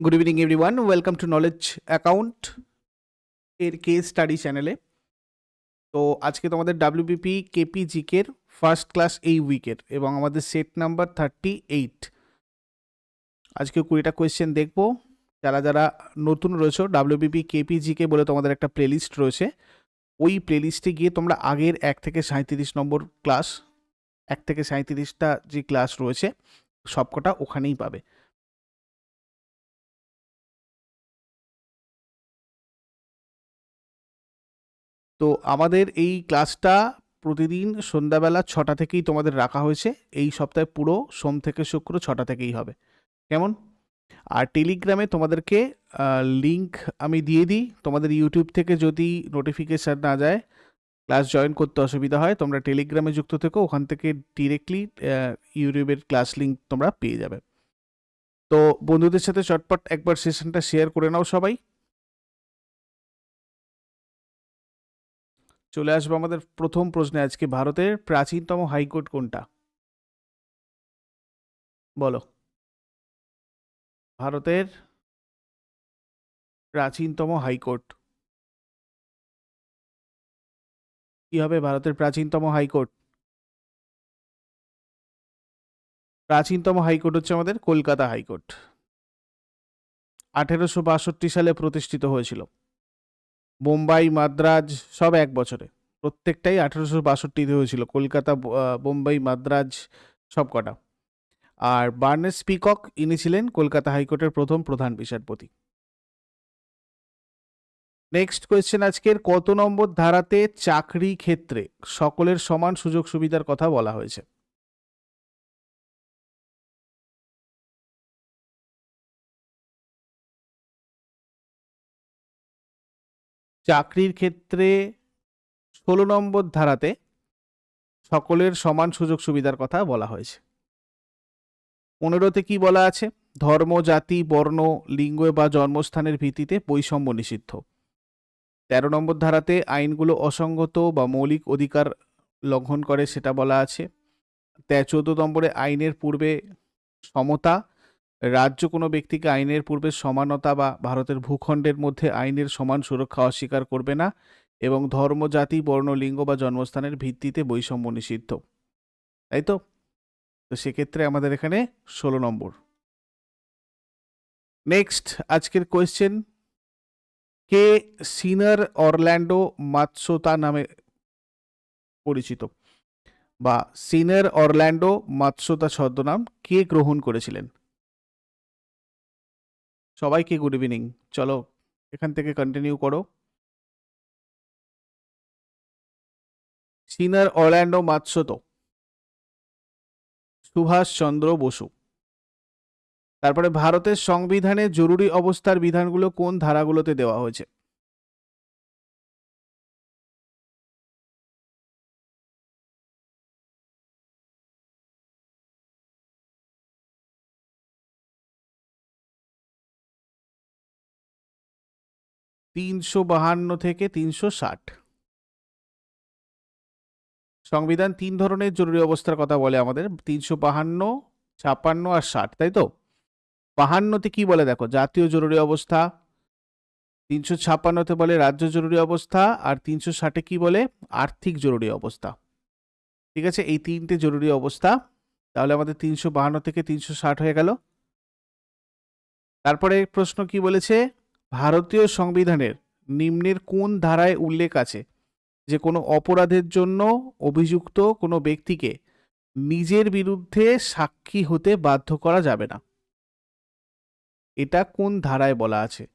Good evening everyone welcome to knowledge account এর কে study চ্যানেলে তো আজকে তোমাদের ডাব্লিউবিপি কেপি জিকের ফার্স্ট ক্লাস এই উইকের এবং আমাদের সেট নাম্বার থার্টি এইট আজকে কুড়িটা কোয়েশ্চেন দেখব। যারা যারা নতুন রয়েছে ডাব্লিউবিপি কেপি জিকে বলে তোমাদের একটা প্লেলিস্ট রয়েছে। ওই প্লেলিস্টে গিয়ে তোমরা আগের এক থেকে সাঁত্রিশ নম্বর ক্লাস এক থেকে সাঁত্রিশটা যে ক্লাস রয়েছে, সবকটা ওখানেই পাবে। তো আমাদের এই ক্লাসটা প্রতিদিন সন্ধ্যাবেলা ছটা থেকেই তোমাদের রাখা হয়েছে। এই সপ্তাহে পুরো সোম থেকে শুক্র ছটা থেকেই হবে। কেমন? আর টেলিগ্রামে তোমাদেরকে লিংক আমি দিয়ে দিই। তোমাদের ইউটিউব থেকে যদি নোটিফিকেশান না যায় ক্লাস জয়েন করতে অসুবিধা হয়, তোমরা টেলিগ্রামে যুক্ত থেকো, ওখান থেকে ডিরেক্টলি ইউটিউবের ক্লাস লিংক তোমরা পেয়ে যাবে। তো বন্ধুদের সাথে চটপট একবার সেশনটা শেয়ার করে নাও সবাই। চলে আসব আমাদের প্রথম প্রশ্নে আজকে ভারতের প্রাচীনতম হাইকোর্ট কোনটা? বলো। ভারতের প্রাচীনতম হাইকোর্ট। কি হবে ভারতের প্রাচীনতম হাইকোর্ট? প্রাচীনতম হাইকোর্ট হচ্ছে আমাদের কলকাতা হাইকোর্ট। আঠেরোশো বাষট্টি সালে প্রতিষ্ঠিত হয়েছিল। বোম্বাই, মাদ্রাজ সব এক বছরে। প্রত্যেকটাই আঠেরোশো বাষট্টিতে হয়েছিল। কলকাতা বোম্বাই, মাদ্রাজ সব কটা। আর বার্নেস পিকক, ইনি ছিলেন কলকাতা হাইকোর্টের প্রথম প্রধান বিচারপতি। নেক্সট কোয়েশ্চেন আজকের, কত নম্বর ধারাতে চাকরি ক্ষেত্রে সকলের সমান সুযোগ সুবিধার কথা বলা হয়েছে? চাকরির ক্ষেত্রে ষোলো নম্বর ধারাতে সকলের সমান সুযোগ সুবিধার কথা বলা হয়েছে। পনেরোতে কি বলা আছে? ধর্ম, জাতি, বর্ণ, লিঙ্গ বা জন্মস্থানের ভিত্তিতে বৈষম্য নিষিদ্ধ। তেরো নম্বর ধারাতে আইনগুলো অসঙ্গত বা মৌলিক অধিকার লঙ্ঘন করে সেটা বলা আছে। চোদ্দ নম্বরে আইনের পূর্বে সমতা রাজ্য কোনো ব্যক্তিকে আইনের পূর্বে সমানতা বা ভারতের ভূখণ্ডের মধ্যে আইনের সমান সুরক্ষা অস্বীকার করবে না এবং ধর্ম, জাতি, বর্ণ, লিঙ্গ বা জন্মস্থানের ভিত্তিতে বৈষম্য নিষিদ্ধ। তাই তো? তো সেক্ষেত্রে আমাদের এখানে ষোলো নম্বর। নেক্সট, আজকের কোয়েশ্চেন। কে সিনার অরল্যান্ডো মাতসোতা নামে পরিচিত? বা সিনার অরল্যান্ডো মাতসোতা ছদ্মনাম কে গ্রহণ করেছিলেন? সবাইকে গুড ইভিনিং চলো, এখান থেকে কন্টিনিউ করো। Signor Orlando Mazzotta Subhas Chandra Bose. তারপরে ভারতের সংবিধানে জরুরি অবস্থার বিধানগুলো কোন ধারাগুলোতে দেওয়া হয়েছে? তিনশো বাহান্ন থেকে তিনশো ষাট। সংবিধান তিন ধরনের জরুরি অবস্থার কথা বলে আমাদের, তিনশো বাহান্ন, ছাপ্পান্ন আর ষাট, তাই তো? বাহান্নতে কি বলে দেখো? জাতীয় জরুরি অবস্থা, তিনশো ছাপ্পান্নতে বলে রাজ্য জরুরি অবস্থা, আর তিনশো ষাটে কি বলে? আর্থিক জরুরি অবস্থা। ঠিক আছে? এই তিনটে জরুরি অবস্থা। তাহলে আমাদের তিনশো বাহান্ন থেকে তিনশো ষাট হয়ে গেল। তারপরে প্রশ্ন কি বলেছে? ভারতীয় সংবিধানের নিম্নের কোন ধারায় উল্লেখ আছে? যে কোনো অপরাধের জন্য অভিযুক্ত কোনো ব্যক্তিকে নিজের বিরুদ্ধে সাক্ষী হতে বাধ্য করা যাবে না। এটা কোন ধারায় বলা আছে?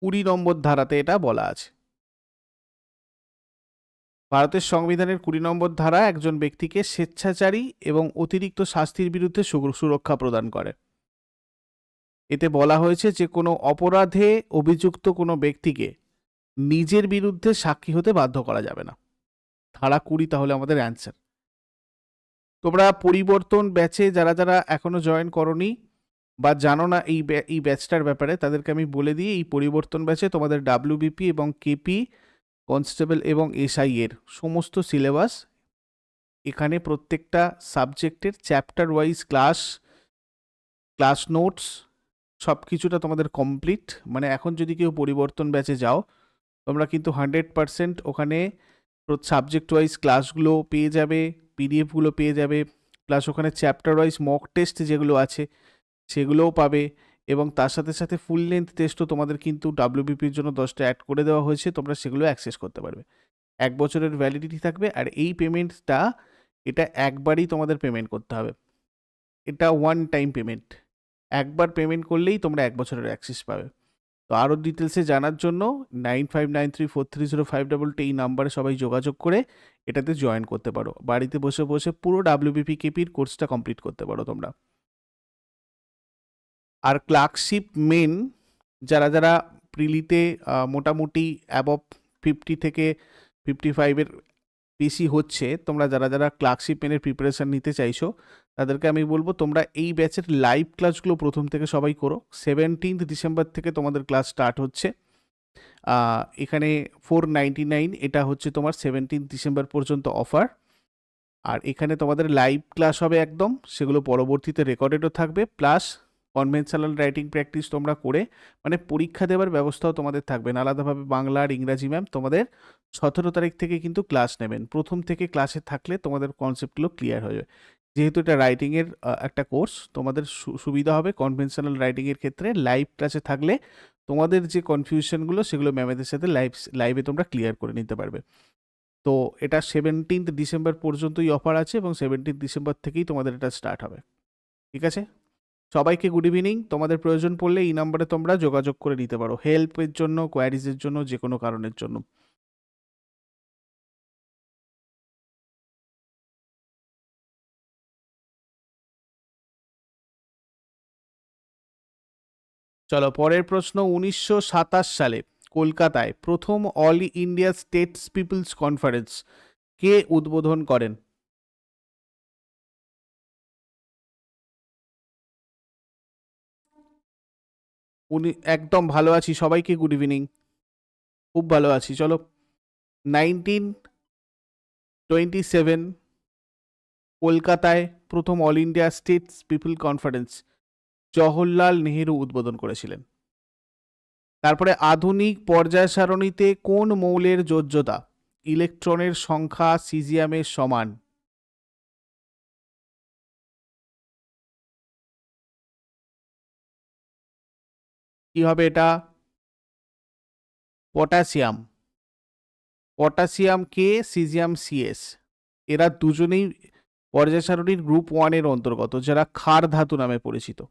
কুড়ি নম্বর ধারাতে এটা বলা আছে। ভারতের সংবিধানের কুড়ি নম্বর ধারা একজন ব্যক্তিকে স্বেচ্ছাচারী এবং অতিরিক্ত শাস্তির বিরুদ্ধে সুরক্ষা প্রদান করে। এতে বলা হয়েছে যে কোনো অপরাধে অভিযুক্ত কোনো ব্যক্তিকে নিজের বিরুদ্ধে সাক্ষী হতে বাধ্য করা যাবে না। ধারা কুড়ি তাহলে আমাদের অ্যান্সার। তোমরা পরিবর্তন ব্যাচে যারা যারা এখনও জয়েন করনি বা জানো না এই এই ব্যাচটার ব্যাপারে, তাদেরকে আমি বলে দিই, এই পরিবর্তন ব্যাচে তোমাদের ডাব্লিউবিপি এবং কেপি কনস্টেবল এবং এসআই এর সমস্ত সিলেবাস এখানে প্রত্যেকটা সাবজেক্টের chapter wise class class notes সব কিছুটা তোমাদের কমপ্লিট। মানে এখন যদি কেউ পরিবর্তন ব্যাচে যাও, তোমরা কিন্তু হান্ড্রেড পারসেন্ট ওখানে সাবজেক্ট ওয়াইজ ক্লাসগুলো পেয়ে যাবে, পিডিএফগুলো পেয়ে যাবে। প্লাস ওখানে চ্যাপ্টার ওয়াইজ মক টেস্ট যেগুলো আছে, সেগুলোও পাবে। এবং তার সাথে সাথে ফুল লেন্থ টেস্টও তোমাদের কিন্তু ডাব্লিউবিপির জন্য দশটা অ্যাড করে দেওয়া হয়েছে, তোমরা সেগুলো অ্যাক্সেস করতে পারবে। এক বছরের ভ্যালিডিটি থাকবে আর এই পেমেন্টটা এটা একবারই তোমাদের পেমেন্ট করতে হবে। এটা ওয়ান টাইম পেমেন্ট একবার পেমেন্ট করলেই তোমরা এক বছরের অ্যাক্সেস পাবে। তো আরও ডিটেলসে জানার জন্য nine five nine three four three zero five double এই নাম্বারে সবাই যোগাযোগ করে এটাতে জয়েন করতে পারো। বাড়িতে বসে বসে পুরো ডাব্লিউবিপি কেপির কোর্সটা কমপ্লিট করতে পারো তোমরা। আর ক্লার্কশিপ মেন যারা যারা প্রিলিতে মোটামুটি অ্যাবভ ফিফটি থেকে ফিফটি ফাইভের বেশি হচ্ছে, তোমরা যারা যারা ক্লার্কশিপ মেনের প্রিপারেশান নিতে চাইছো, তাদেরকে আমি বলব তোমরা এই ব্যাচের লাইভ ক্লাসগুলো প্রথম থেকে সবাই করো। সেভেন্টিন্থ ডিসেম্বর থেকে তোমাদের ক্লাস স্টার্ট হচ্ছে। এখানে ফোর নাইন এটা হচ্ছে তোমার সেভেন্টিন্থ ডিসেম্বর পর্যন্ত অফার আর এখানে তোমাদের লাইভ ক্লাস হবে একদম, সেগুলো পরবর্তীতে রেকর্ডেডও থাকবে। প্লাস কনভেনশনাল রাইটিং প্র্যাকটিস তোমরা করে মানে পরীক্ষা দেওয়ার ব্যবস্থাও তোমাদের থাকবে। না আলাদাভাবে বাংলা আর ইংরাজি ম্যাম তোমাদের সতেরো তারিখ থেকে কিন্তু ক্লাস নেবেন। প্রথম থেকে ক্লাসে থাকলে তোমাদের কনসেপ্টগুলো ক্লিয়ার হয়ে যাবে। যেহেতু এটা রাইটিংয়ের একটা কোর্স তোমাদের সুবিধা হবে কনভেনশনাল রাইটিংয়ের ক্ষেত্রে। লাইভ ক্লাসে থাকলে তোমাদের যে কনফিউশনগুলো সেগুলো ম্যামেদের সাথে লাইভ লাইভে তোমরা ক্লিয়ার করে নিতে পারবে। তো এটা সেভেন্টিন্থ ডিসেম্বর পর্যন্তই অফার আছে এবং সেভেন্টিন্থ ডিসেম্বর থেকেই তোমাদের এটা স্টার্ট হবে। ঠিক আছে? সবাইকে গুড ইভিনিং তোমাদের প্রয়োজন পড়লে এই নাম্বারে তোমরা যোগাযোগ করে নিতে পারো। হেল্পের জন্য কোয়ারিজের জন্য, যে কোনো কারণের জন্য। চলো, পরের প্রশ্ন, উনিশশো সাতাশ সালে কলকাতায় প্রথম All India States Peoples Conference কে উদ্বোধন করেন? উনি একদম ভালো আছি, সবাইকে গুড ইভিনিং খুব ভালো আছি, চলো। নাইনটিন টোয়েন্টি সেভেন কলকাতায় প্রথম All India States People Conference Jawaharlal Nehru উদ্বোধন করেছিলেন। তারপরে আধুনিক পর্যায় সারণীতে কোন মৌলের যোজ্যতা? ইলেকট্রনের সংখ্যা সিজিয়ামের সমান। কি হবে এটা? পটাশিয়াম। পটাশিয়াম কে? Caesium CS. এরা দুজনেই পর্যায় সারণীর গ্রুপ ওয়ানের অন্তর্গত, যারা ক্ষার ধাতু নামে পরিচিত।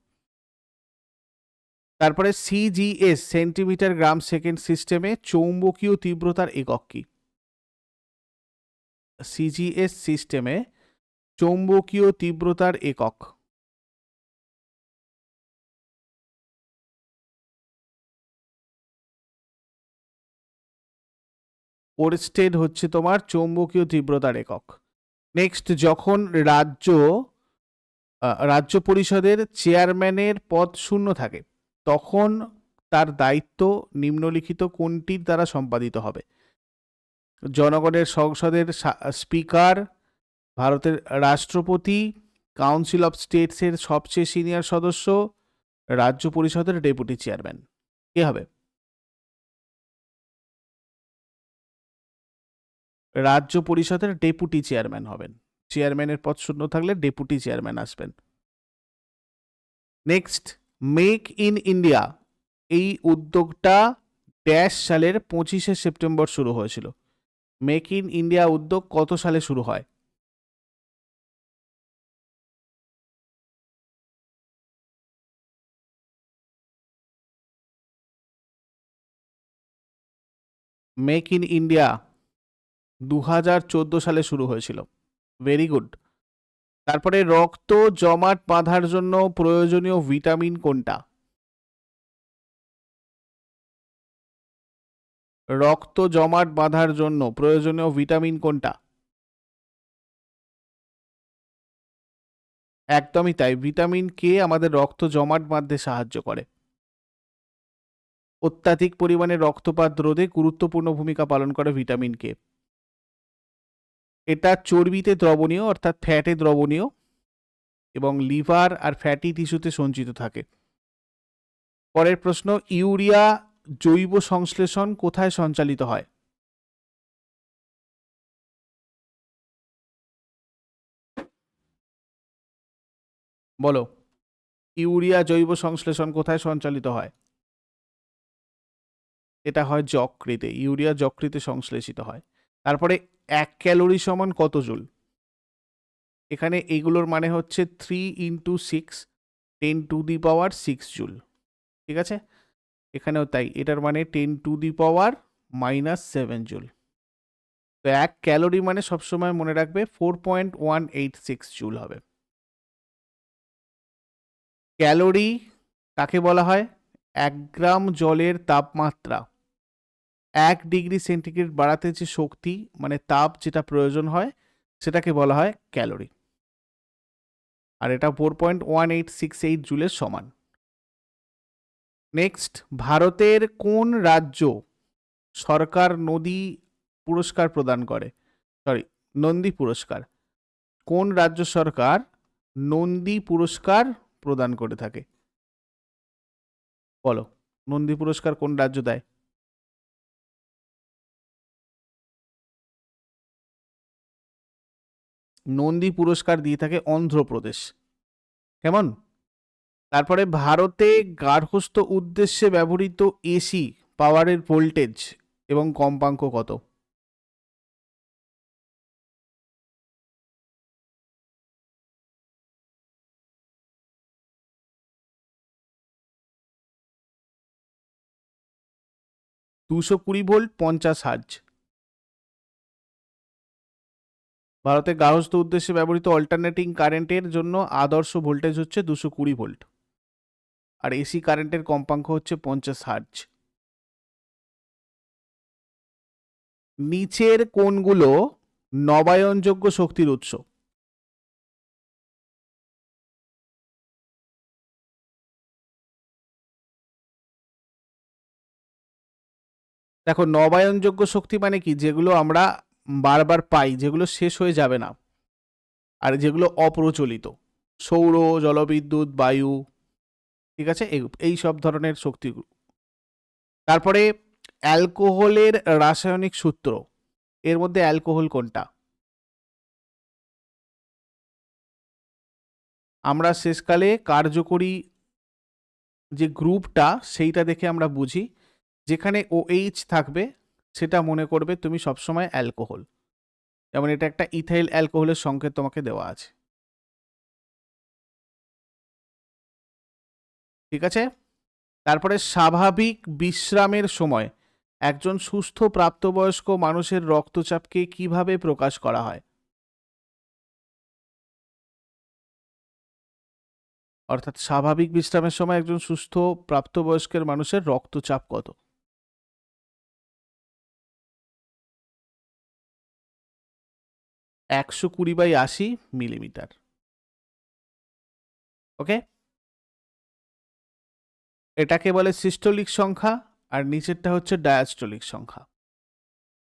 তারপরে সিজিএস, সেন্টিমিটার গ্রাম সেকেন্ড সিস্টেমে চৌম্বকীয় তীব্রতার একক কি? সিজিএস সিস্টেমে চৌম্বকীয় তীব্রতার একক। ওরস্টেড হচ্ছে তোমার চৌম্বকীয় তীব্রতার একক। নেক্সট যখন রাজ্য রাজ্য পরিষদের চেয়ারম্যানের পদ শূন্য থাকে, তখন তার দায়িত্ব নিম্নলিখিত কোনটির দ্বারা সম্পাদিত হবে? জনগণের সংসদের স্পিকার, ভারতের রাষ্ট্রপতি কাউন্সিল অফ স্টেটসের সবচেয়ে সিনিয়র সদস্য, রাজ্য পরিষদের ডেপুটি চেয়ারম্যান কে হবে? রাজ্য পরিষদের ডেপুটি চেয়ারম্যান হবেন। চেয়ারম্যানের পদ শূন্য থাকলে ডেপুটি চেয়ারম্যান আসবেন। Next, make in India. এই উদ্যোগটা ড্যাশ সালের পঁচিশে সেপ্টেম্বর শুরু হয়েছিল। মেক ইন ইন্ডিয়া উদ্যোগ কত সালে শুরু হয়? মেক ইন ইন্ডিয়া দু হাজার চোদ্দ সালে শুরু হয়েছিল। ভেরি গুড তারপরে রক্ত জমাট বাঁধার জন্য প্রয়োজনীয় ভিটামিন কোনটা? রক্ত জমাট বাঁধার জন্য প্রয়োজনীয় ভিটামিন কোনটা? একদমই তাই। ভিটামিন কে আমাদের রক্ত জমাট বাঁধতে সাহায্য করে। অত্যাধিক পরিমাণে রক্তপাত রোধে গুরুত্বপূর্ণ ভূমিকা পালন করে ভিটামিন কে এটা চর্বিতে দ্রবণীয়, অর্থাৎ ফ্যাটে দ্রবণীয় এবং লিভার আর ফ্যাটি টিস্যুতে সঞ্চিত থাকে। পরের প্রশ্ন, ইউরিয়া জৈব সংশ্লেষণ কোথায় সঞ্চালিত হয়? বলো, ইউরিয়া জৈব সংশ্লেষণ কোথায় সঞ্চালিত হয়? এটা হয় যকৃতে, ইউরিয়া যকৃতে সংশ্লেষিত হয়। তারপরে এক ক্যালোরি সমান কত জুল? এখানে এগুলোর মানে হচ্ছে three into six ten to the power six joule. ঠিক আছে? এখানেও তাই, এটার মানে ten to the power minus seven joule. তো এক ক্যালোরি মানে সবসময় মনে রাখবে four point one eight six joule হবে। ক্যালোরি কাকে বলা হয়? এক গ্রাম জলের তাপমাত্রা। এক ডিগ্রি সেন্টিগ্রেড বাড়াতে যে শক্তি মানে তাপ যেটা প্রয়োজন হয়, সেটাকে বলা হয় ক্যালোরি। আর এটা four point one eight six eight জুলের সমান। নেক্সট, ভারতের কোন রাজ্য সরকার নদী পুরস্কার প্রদান করে? সরি, নন্দী পুরস্কার। কোন রাজ্য সরকার নন্দী পুরস্কার প্রদান করে থাকে? বলো, নন্দী পুরস্কার কোন রাজ্য দেয়? নন্দী পুরস্কার দিয়ে থাকে অন্ধ্রপ্রদেশ। কেমন? তারপরে ভারতে গার্হস্থ উদ্দেশ্যে ব্যবহৃত এসি পাওয়ারের ভোল্টেজ এবং কম্পাঙ্ক কত? দুশো কুড়ি ভোল্ট পঞ্চাশ হার্জ। ভারতে গার্হস্থ উদ্দেশ্যে ব্যবহৃত অল্টারনেটিং কারেন্টের জন্য আদর্শ ভোল্টেজ হচ্ছে দুশো কুড়ি ভোল্ট আর এসি কারেন্টের কম্পাঙ্ক হচ্ছে পঞ্চাশ হার্জ নিচের কোনগুলো নবায়নযোগ্য শক্তির উৎস। দেখো, নবায়নযোগ্য শক্তি মানে কি? যেগুলো আমরা বারবার পাই, যেগুলো শেষ হয়ে যাবে না। আর যেগুলো অপ্রচলিত। সৌর, জলবিদ্যুৎ, বায়ু, ঠিক আছে? এই- সব ধরনের শক্তিগুলো তারপরে অ্যালকোহলের রাসায়নিক সূত্র। এর মধ্যে অ্যালকোহল কোনটা? আমরা শেষকালে কার্যকরী যে গ্রুপটা, সেইটা দেখে আমরা বুঝি। যেখানে ও এইচ থাকবে সেটা মনে করবে তুমি সবসময় অ্যালকোহল। যেমন এটা একটা ইথাইল অ্যালকোহলের সংকেত তোমাকে দেওয়া আছে। ঠিক আছে? তারপরে স্বাভাবিক বিশ্রামের সময় একজন সুস্থ প্রাপ্তবয়স্ক মানুষের রক্তচাপকে কীভাবে প্রকাশ করা হয়? অর্থাৎ স্বাভাবিক বিশ্রামের সময় একজন সুস্থ প্রাপ্তবয়স্কের মানুষের রক্তচাপ কত? একশো কুড়ি বাই আশি মিলিমিটার। ওকে? এটাকে বলে সিস্টোলিক সংখ্যা আর নিচেরটা হচ্ছে ডায়াস্টোলিক সংখ্যা।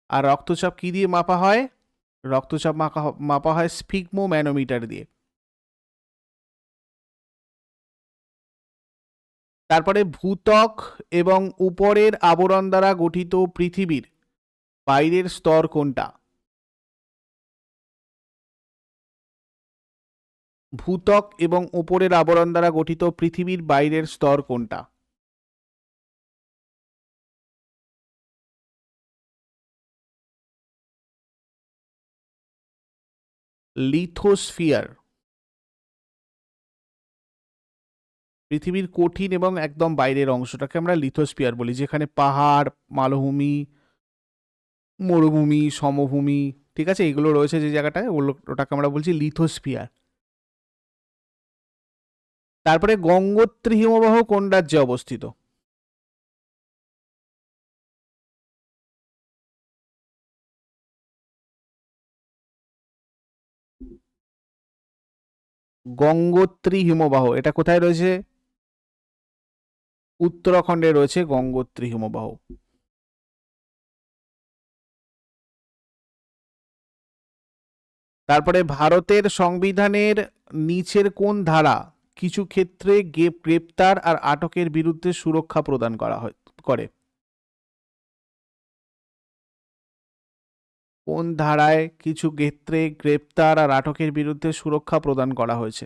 আর রক্তচাপ কি দিয়ে মাপা হয়? রক্তচাপ মাপা মাপা হয় স্পিগমো ম্যানোমিটার দিয়ে। তারপরে ভূতক এবং উপরের আবরণ দ্বারা গঠিত পৃথিবীর বাইরের স্তর কোনটা? ভূত্বক এবং উপরের আবরণ দ্বারা গঠিত পৃথিবীর বাইরের স্তর কোনটা? লিথোস্ফিয়ার। পৃথিবীর কঠিন এবং একদম বাইরের অংশটাকে আমরা লিথোস্ফিয়ার বলি, যেখানে পাহাড়, মালভূমি, মরুভূমি, সমভূমি, ঠিক আছে, এগুলো রয়েছে যে জায়গাটায় ওটাকে আমরা বলছি লিথোস্ফিয়ার। তারপরে গঙ্গোত্রী হিমবাহ কোন রাজ্যে অবস্থিত? গঙ্গোত্রী হিমবাহ, এটা কোথায় রয়েছে? উত্তরাখণ্ডে রয়েছে গঙ্গোত্রী হিমবাহ। তারপরে ভারতের সংবিধানের নিচের কোন ধারা কিছু ক্ষেত্রে গ্রেপ্তার আর আটকের বিরুদ্ধে সুরক্ষা প্রদান করা হয়, করে। কোন ধারায় কিছু ক্ষেত্রে গ্রেপ্তার আর আটকের বিরুদ্ধে সুরক্ষা প্রদান করা হয়েছে?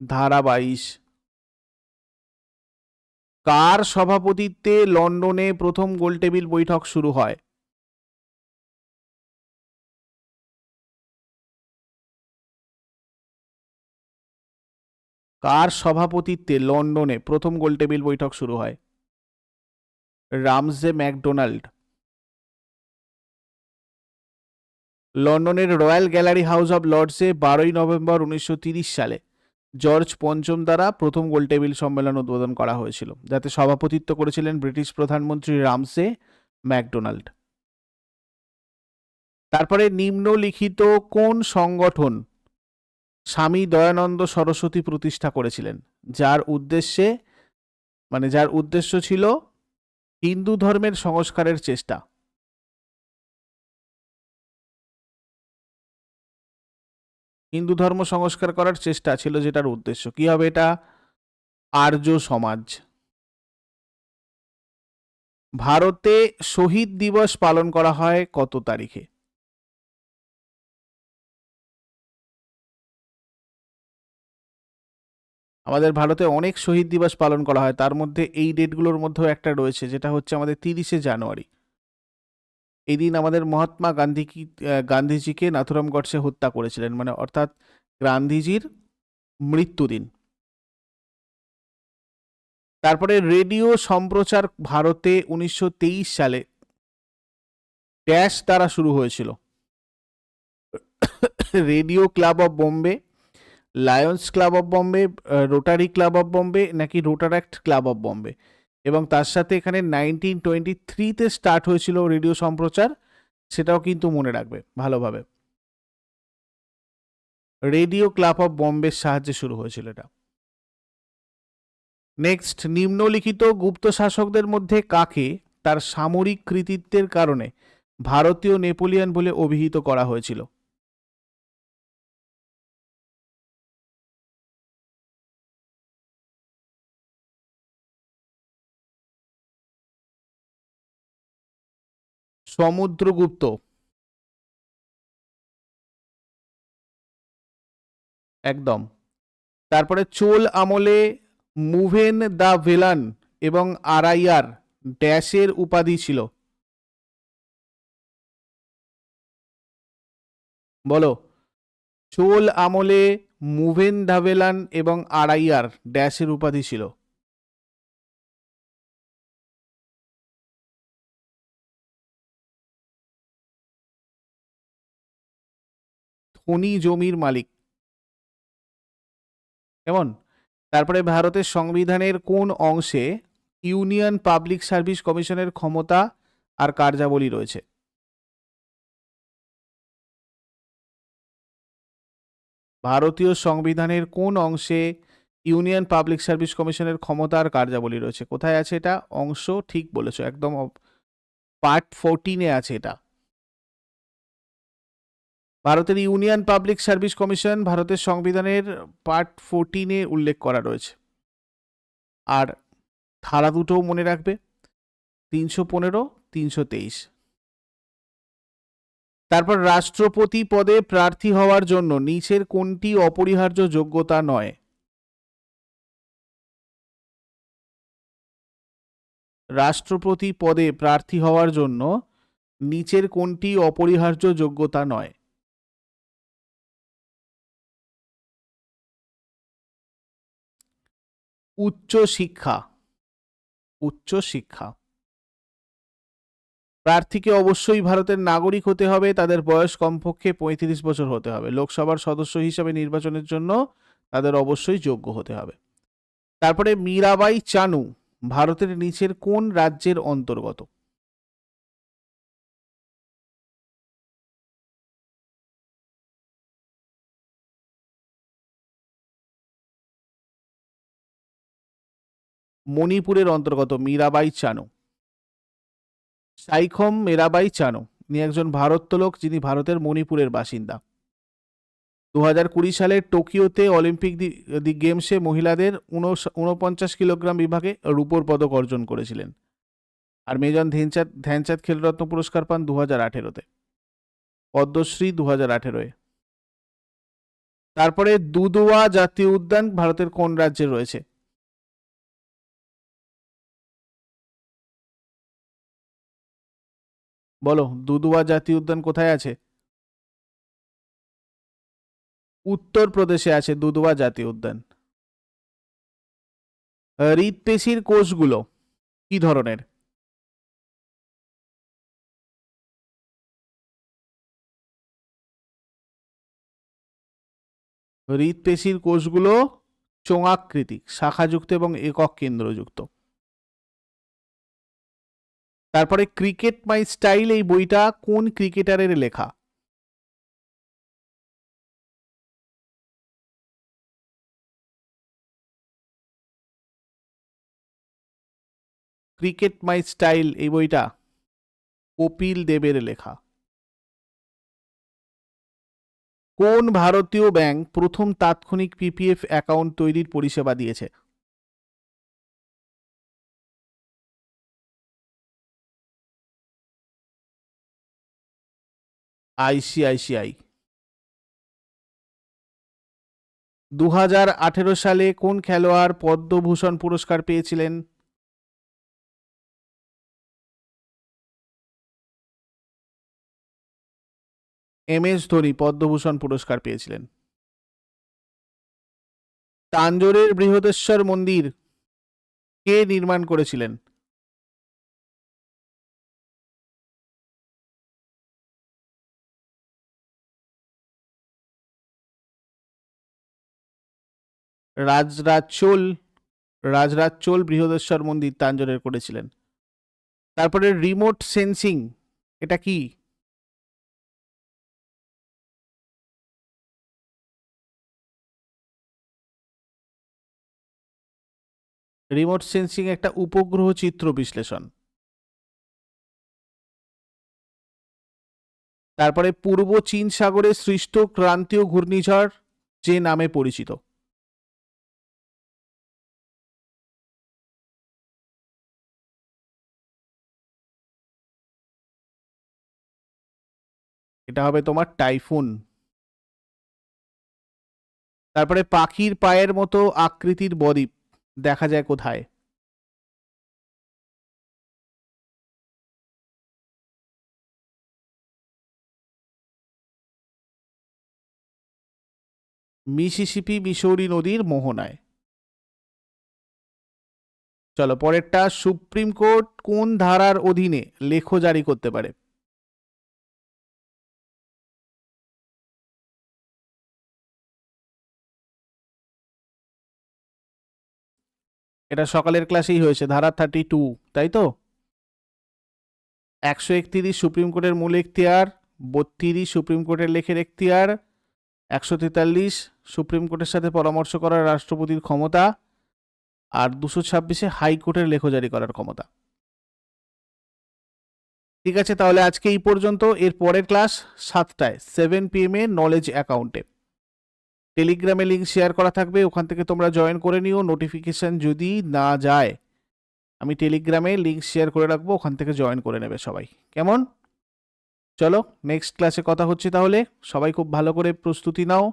ধারা বাইশ। কার সভাপতিত্বে লন্ডনে প্রথম গোলটেবিল বৈঠক শুরু হয়? কার সভাপতিত্বে লন্ডনে প্রথম গোলটেবিল বৈঠক শুরু হয়? Ramsay MacDonald. লন্ডনের রয়্যাল গ্যালারি হাউস অব লর্ডসে বারোই নভেম্বর উনিশশো সালে জর্জ পঞ্চম দ্বারা প্রথম গোলটেবিল সম্মেলন উদ্বোধন করা হয়েছিল, যাতে সভাপতিত্ব করেছিলেন ব্রিটিশ প্রধানমন্ত্রী রামসে ম্যাকডোনাল্ড। তারপরে নিম্নলিখিত কোন সংগঠন স্বামী দয়ানন্দ সরস্বতী প্রতিষ্ঠা করেছিলেন, যার উদ্দেশ্যে মানে যার উদ্দেশ্য ছিল হিন্দু ধর্মের সংস্কারের চেষ্টা। হিন্দু ধর্ম সংস্কার করার চেষ্টা ছিল যেটার উদ্দেশ্য। কি হবে এটা? আর্য সমাজ। ভারতে শহীদ দিবস পালন করা হয় কত তারিখে? আমাদের ভারতে অনেক শহীদ দিবস পালন করা হয়। তার মধ্যে এই ডেটগুলোর মধ্যেও একটা রয়েছে, যেটা হচ্ছে আমাদের তিরিশে জানুয়ারি। এই দিন আমাদের মহাত্মা গান্ধী কি গান্ধীজিকে নাথুরাম গডসে হত্যা করেছিলেন। মানে অর্থাৎ গান্ধীজির মৃত্যুদিন তারপরে রেডিও সম্প্রচার ভারতে উনিশশো তেইশ সালে ড্যাশ দ্বারা শুরু হয়েছিল। Radio Club of Bombay Lions Club of Bombay Rotary Club of Bombay নাকি রোটারাক্ট ক্লাব অফ বোম্বে এবং তার সাথে এখানে নাইনটিন টোয়েন্টি থ্রিতে স্টার্ট হয়েছিল রেডিও সম্প্রচার, সেটাও কিন্তু মনে রাখবে ভালোভাবে। রেডিও ক্লাব অফ বোম্বের সাহায্যে শুরু হয়েছিল এটা। নেক্সট নিম্নলিখিত গুপ্ত শাসকদের মধ্যে কাকে তার সামরিক কৃতিত্বের কারণে ভারতীয় নেপোলিয়ান বলে অভিহিত করা হয়েছিল? সমুদ্রগুপ্ত। একদম। তারপরে চোল আমলে মুভেন দ্য ভেলান এবং আরাইয়ার ড্যাশের উপাধি ছিল। বলো, চোল আমলে মুভেন ধাভেলান এবং আড়াইয়ার ড্যাশের উপাধি ছিল। ধনী জমির মালিক। কেমন? তারপরে ভারতের সংবিধানের কোন অংশে ইউনিয়ন পাবলিক সার্ভিস কমিশনের ক্ষমতা আর কার্যাবলী রয়েছে? ভারতীয় সংবিধানের কোন অংশে ইউনিয়ন পাবলিক সার্ভিস কমিশনের ক্ষমতা আর কার্যাবলী রয়েছে? কোথায় আছে এটা? অংশ ঠিক বলেছ, একদম পার্ট ফোরটিনে আছে এটা। ভারতের ইউনিয়ন পাবলিক সার্ভিস কমিশন ভারতের সংবিধানের পার্ট ফোরটিনে উল্লেখ করা রয়েছে। আর ধারা দুটোও মনে রাখবে, তিনশো পনেরো, তিনশো তেইশ। তারপর রাষ্ট্রপতি পদে প্রার্থী হওয়ার জন্য নিচের কোনটি অপরিহার্য যোগ্যতা নয়? রাষ্ট্রপতি পদে প্রার্থী হওয়ার জন্য নিচের কোনটি অপরিহার্য যোগ্যতা নয়? উচ্চ শিক্ষা। উচ্চ শিক্ষা। প্রার্থীকে অবশ্যই ভারতের নাগরিক হতে হবে, তাদের বয়স কমপক্ষে পঁয়ত্রিশ বছর হতে হবে। লোকসভার সদস্য হিসাবে নির্বাচনের জন্য তাদের অবশ্যই যোগ্য হতে হবে। তারপরে মীরাবাই চানু, ভারতের নিচের কোন রাজ্যের অন্তর্গত? মণিপুরের অন্তর্গত মীরাবাই চানু। সাইখম মীরাবাই চানু ইনি একজন ভারোত্তোলক যিনি ভারতের মণিপুরের বাসিন্দা। দু হাজার কুড়ি সালে টোকিওতে অলিম্পিক দি- গেমসে মহিলাদের ঊনপঞ্চাশ কিলোগ্রাম বিভাগে রূপোর পদক অর্জন করেছিলেন। আর মেজর ধ্যানচাঁদ ধ্যানচাঁদ খেলরত্ন পুরস্কার পান দু হাজার আঠেরোতে। পদ্মশ্রী দু হাজার আঠেরোয়। তারপরে দুদুয়া জাতীয় উদ্যান ভারতের কোন রাজ্যে রয়েছে? বলো দুদুয়া জাতীয় উদ্যান কোথায় আছে? উত্তরপ্রদেশে আছে দুদুয়া জাতীয় উদ্যান। আহ, হৃদপেশির কোষগুলো কি ধরনের? হৃদপেশির কোষগুলো চোঙাকৃতিক শাখাযুক্ত এবং একক কেন্দ্রযুক্ত। তারপরে ক্রিকেট মাই স্টাইল এই বইটা কোন ক্রিকেটারের লেখা? ক্রিকেট মাই স্টাইল এই বইটা কপিল দেবের লেখা। কোন ভারতীয় ব্যাংক প্রথম তাৎক্ষণিক পিপিএফ অ্যাকাউন্ট তৈরির পরিষেবা দিয়েছে? আইসিআইসিআই দু হাজার আঠেরো সালে কোন খেলোয়াড় পদ্মভূষণ পুরস্কার পেয়েছিলেন? এম এস ধোনি পদ্মভূষণ পুরস্কার পেয়েছিলেন। তাঞ্জোরের বৃহদেশ্বর মন্দির কে নির্মাণ করেছিলেন? রাজরাজ চোল রাজরাজ চোল বৃহদেশ্বর মন্দির তাঞ্জোরের করেছিলেন। তারপরে রিমোট সেন্সিং, এটা কি? রিমোট সেন্সিং একটা উপগ্রহ চিত্র বিশ্লেষণ। তারপরে পূর্ব চীন সাগরে সৃষ্ট ক্রান্তীয় ঘূর্ণিঝড় যে নামে পরিচিত। এটা হবে তোমার টাইফুন। তারপরে পাখির পায়ের মতো আকৃতির বদ্বীপ দেখা যায় কোথায়? মিসিসিপি মিসৌরি নদীর মোহনায়। চলো, পরেরটা সুপ্রিম কোর্ট কোন ধারার অধীনে লেখ জারি করতে পারে? এটা সকালের ক্লাসেই হয়েছে, ধারা থার্টি টু তাই তো? একশো একত্রিশ সুপ্রিম কোর্টের মূল এখতিয়ার, বত্রিশ সুপ্রিম কোর্টের লেখের এখতিয়ার, একশো তেতাল্লিশ সুপ্রিম কোর্টের সাথে পরামর্শ করার রাষ্ট্রপতির ক্ষমতা, আর দুশো ছাব্বিশে হাইকোর্টের লেখ জারি করার ক্ষমতা। ঠিক আছে, তাহলে আজকে এই পর্যন্ত, এর পরের ক্লাস সাতটায় সেভেন পিএম এ নলেজ অ্যাকাউন্টে টেলিগ্রামে লিঙ্ক শেয়ার করা থাকবে, ওখান থেকে তোমরা জয়েন করে নিও নোটিফিকেশন যদি না যায়, আমি টেলিগ্রামে লিঙ্ক শেয়ার করে রাখব, ওখান থেকে জয়েন করে নেবে সবাই। কেমন? চলো নেক্সট ক্লাসে কথা হচ্ছে তাহলে। সবাই খুব ভালো করে প্রস্তুতি নাও,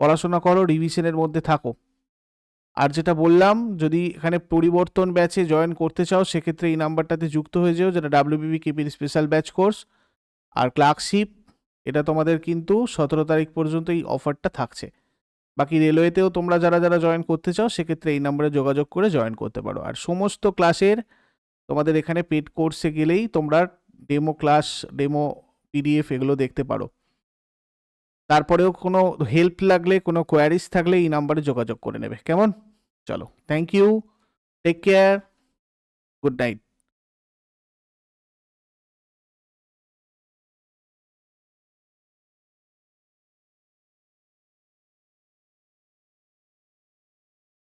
পড়াশোনা করো রিভিশনের মধ্যে থাকো। আর যেটা বললাম, যদি এখানে পরিবর্তন ব্যাচে জয়েন করতে চাও, সেক্ষেত্রে এই নাম্বারটাতে যুক্ত হয়ে যেও, যেটা ডাব্লিউবিবি কেপির স্পেশাল ব্যাচ কোর্স আর ক্লার্কশিপ এটা তোমাদের কিন্তু সতেরো তারিখ পর্যন্ত এই অফারটা থাকছে। বাকি রেলওয়েতেও তোমরা যারা যারা জয়েন করতে চাও, সেক্ষেত্রে এই নাম্বারে যোগাযোগ করে জয়েন করতে পারো। আর সমস্ত ক্লাসের তোমাদের এখানে পেড কোর্সে গেলেই তোমরা ডেমো ক্লাস ডেমো পিডিএফ এগুলো দেখতে পারো। তারপরেও কোনো হেল্প লাগলে, কোনো কোয়ারিজ থাকলে এই নাম্বারে যোগাযোগ করে নেবে। কেমন? চলো thank you take care good night